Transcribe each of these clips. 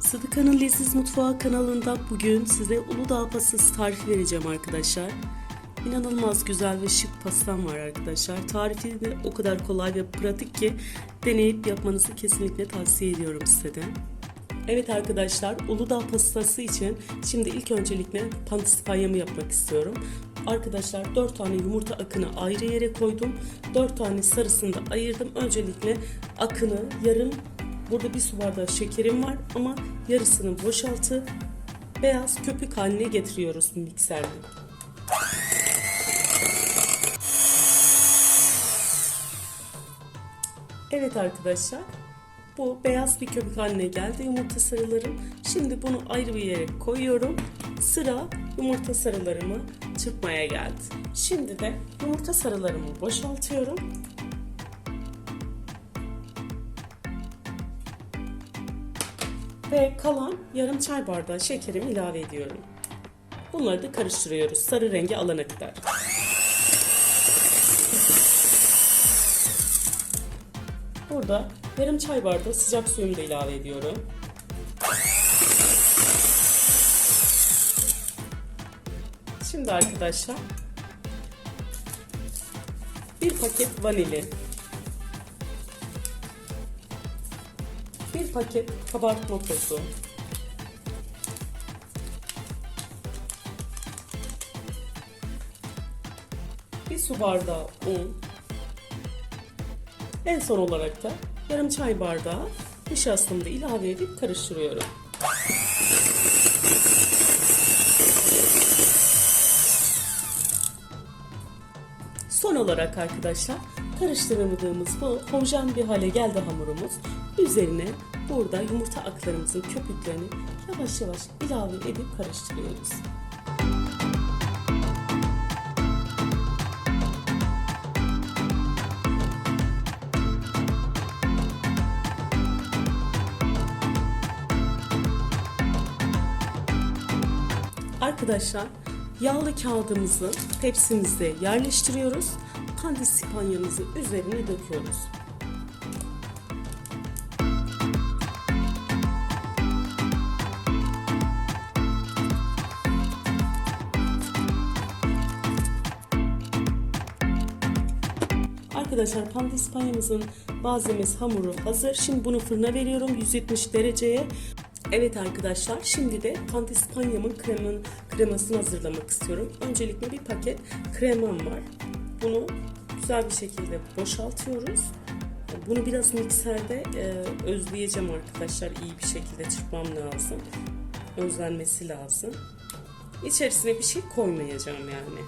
Sıdıka'nın Leziz Mutfağı kanalında bugün size Uludağ pastası tarifi vereceğim arkadaşlar. İnanılmaz güzel ve şık pastam var arkadaşlar. Tarifi de o kadar kolay ve pratik ki deneyip yapmanızı kesinlikle tavsiye ediyorum size de. Evet arkadaşlar Uludağ pastası için şimdi ilk öncelikle pandispanyamı yapmak istiyorum. Arkadaşlar 4 tane yumurta akını ayrı yere koydum. 4 tane sarısını da ayırdım. Öncelikle akını yarım burada bir su bardağı şekerim var ama yarısını boşaltıp beyaz köpük haline getiriyoruz mikserle. Evet arkadaşlar bu beyaz bir köpük haline geldi yumurta sarılarım. Şimdi bunu ayrı bir yere koyuyorum. Sıra yumurta sarılarımı çırpmaya geldi. Şimdi de yumurta sarılarımı boşaltıyorum. Ve kalan yarım çay bardağı şekerimi ilave ediyorum. Bunları da karıştırıyoruz sarı rengi alana kadar. Burada yarım çay bardağı sıcak suyumu da ilave ediyorum. Şimdi arkadaşlar bir paket vanilin, bir paket kabartma tozu, bir su bardağı un, en son olarak da yarım çay bardağı nişastamı da ilave edip karıştırıyorum. Son olarak arkadaşlar karıştırmadığımız bu homojen bir hale geldi hamurumuz. Üzerine burada yumurta aklarımızın köpüklerini yavaş yavaş ilave edip karıştırıyoruz. Arkadaşlar yağlı kağıdımızı tepsimize yerleştiriyoruz. Pandispanyamızı üzerine döküyoruz. Arkadaşlar pandispanyamızın malzemesi hamuru hazır. Şimdi bunu fırına veriyorum 170 dereceye. Evet arkadaşlar şimdi de pandispanyamın kremanın, kremasını hazırlamak istiyorum. Öncelikle bir paket kremam var. Bunu güzel bir şekilde boşaltıyoruz. Bunu biraz mikserde e, özleyeceğim arkadaşlar. iyi bir şekilde çırpmam lazım. Özlenmesi lazım. İçerisine bir şey koymayacağım yani.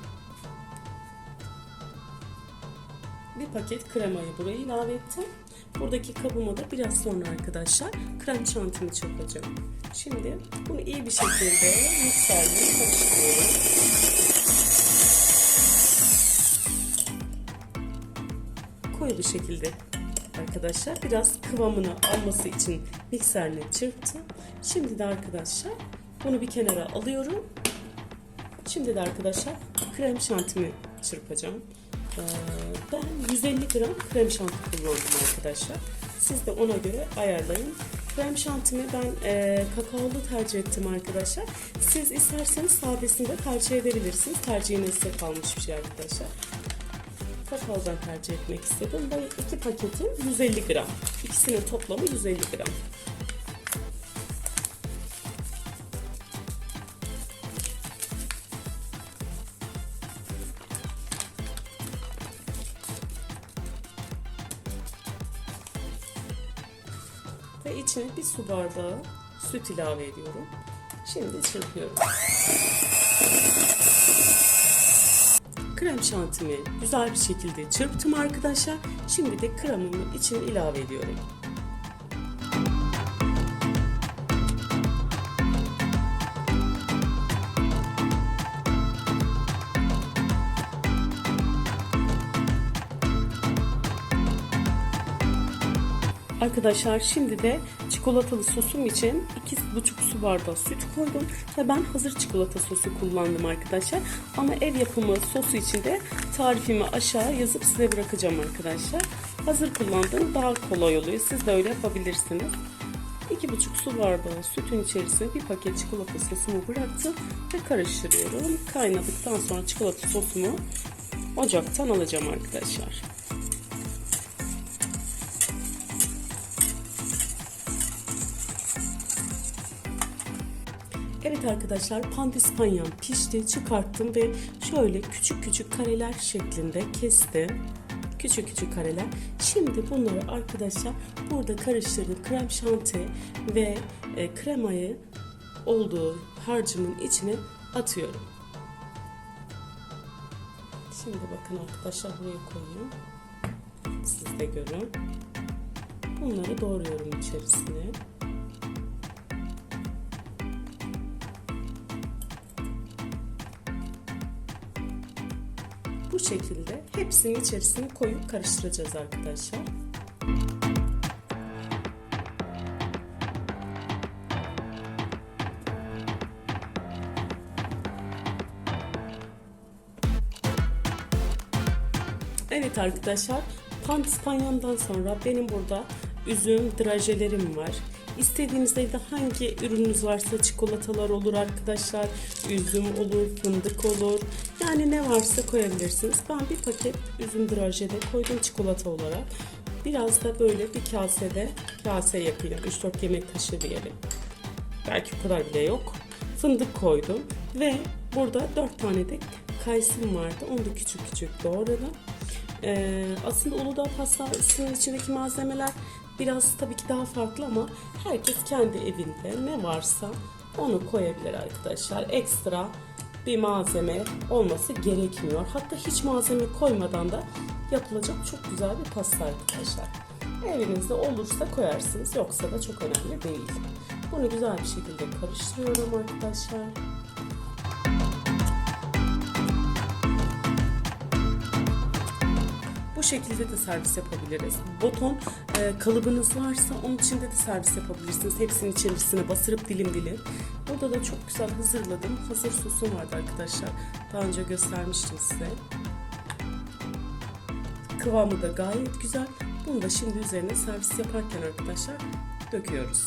Bir paket kremayı buraya ilave ettim. Buradaki kabıma da biraz sonra arkadaşlar krem şantimi çırpacağım. Şimdi bunu iyi bir şekilde mikserle karıştırıyorum. Koyu şekilde arkadaşlar biraz kıvamını alması için mikserle çırptım. Şimdi de arkadaşlar bunu bir kenara alıyorum. Şimdi de arkadaşlar krem şantimi çırpacağım. Ee, ben 150 gram krem şanti kullandım arkadaşlar. Siz de ona göre ayarlayın. Krem şantimi ben e, kakaolu tercih ettim arkadaşlar. Siz isterseniz sadesini de tercih edebilirsiniz. Tercihinize kalmış bir şey arkadaşlar. Kakaodan tercih etmek istedim. Ben iki paketim 150 gram. İkisinin toplamı 150 gram. ve içine bir su bardağı süt ilave ediyorum. Şimdi çırpıyorum. Krem şantimi güzel bir şekilde çırptım arkadaşlar. Şimdi de kremimi içine ilave ediyorum. Arkadaşlar şimdi de çikolatalı sosum için 2,5 su bardağı süt koydum ve ben hazır çikolata sosu kullandım arkadaşlar. Ama ev yapımı sosu için de tarifimi aşağı yazıp size bırakacağım arkadaşlar. Hazır kullandığım daha kolay oluyor. Siz de öyle yapabilirsiniz. 2,5 su bardağı sütün içerisine bir paket çikolata sosumu bıraktım ve karıştırıyorum. Kaynadıktan sonra çikolata sosumu ocaktan alacağım arkadaşlar. Evet arkadaşlar pandispanyam pişti çıkarttım ve şöyle küçük küçük kareler şeklinde kestim. Küçük küçük kareler. Şimdi bunları arkadaşlar burada karıştırdığım krem şanti ve e, kremayı olduğu harcımın içine atıyorum. Şimdi bakın arkadaşlar buraya koyuyorum. Siz de görün. Bunları doğruyorum içerisine. Bu şekilde hepsini içerisine koyup karıştıracağız arkadaşlar. Evet arkadaşlar, pandispanyamdan sonra benim burada üzüm drajelerim var. İstediğiniz evde hangi ürününüz varsa çikolatalar olur arkadaşlar, üzüm olur, fındık olur. Yani ne varsa koyabilirsiniz. Ben bir paket üzüm drajede koydum çikolata olarak. Biraz da böyle bir kasede, kase yapayım. 3-4 yemek kaşığı diyelim. Belki o kadar bile yok. Fındık koydum ve burada 4 tane de kayısım vardı. Onu da küçük küçük doğradım. Ee, aslında Uludağ pastasının içindeki malzemeler biraz tabii ki daha farklı ama herkes kendi evinde ne varsa onu koyabilir arkadaşlar. Ekstra bir malzeme olması gerekmiyor. Hatta hiç malzeme koymadan da yapılacak çok güzel bir pasta arkadaşlar. Evinizde olursa koyarsınız yoksa da çok önemli değil. Bunu güzel bir şekilde karıştırıyorum arkadaşlar. Bu şekilde de servis yapabiliriz. Boton e, kalıbınız varsa onun içinde de servis yapabilirsiniz. Hepsinin içerisine basırıp dilim dilim. Burada da çok güzel hazırladım. Hazır sosum vardı arkadaşlar. Daha önce göstermiştim size. Kıvamı da gayet güzel. Bunu da şimdi üzerine servis yaparken arkadaşlar döküyoruz.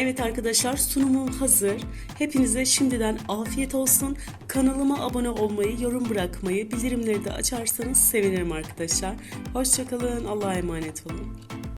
Evet arkadaşlar sunumum hazır. Hepinize şimdiden afiyet olsun. Kanalıma abone olmayı, yorum bırakmayı, bildirimleri de açarsanız sevinirim arkadaşlar. Hoşçakalın. Allah'a emanet olun.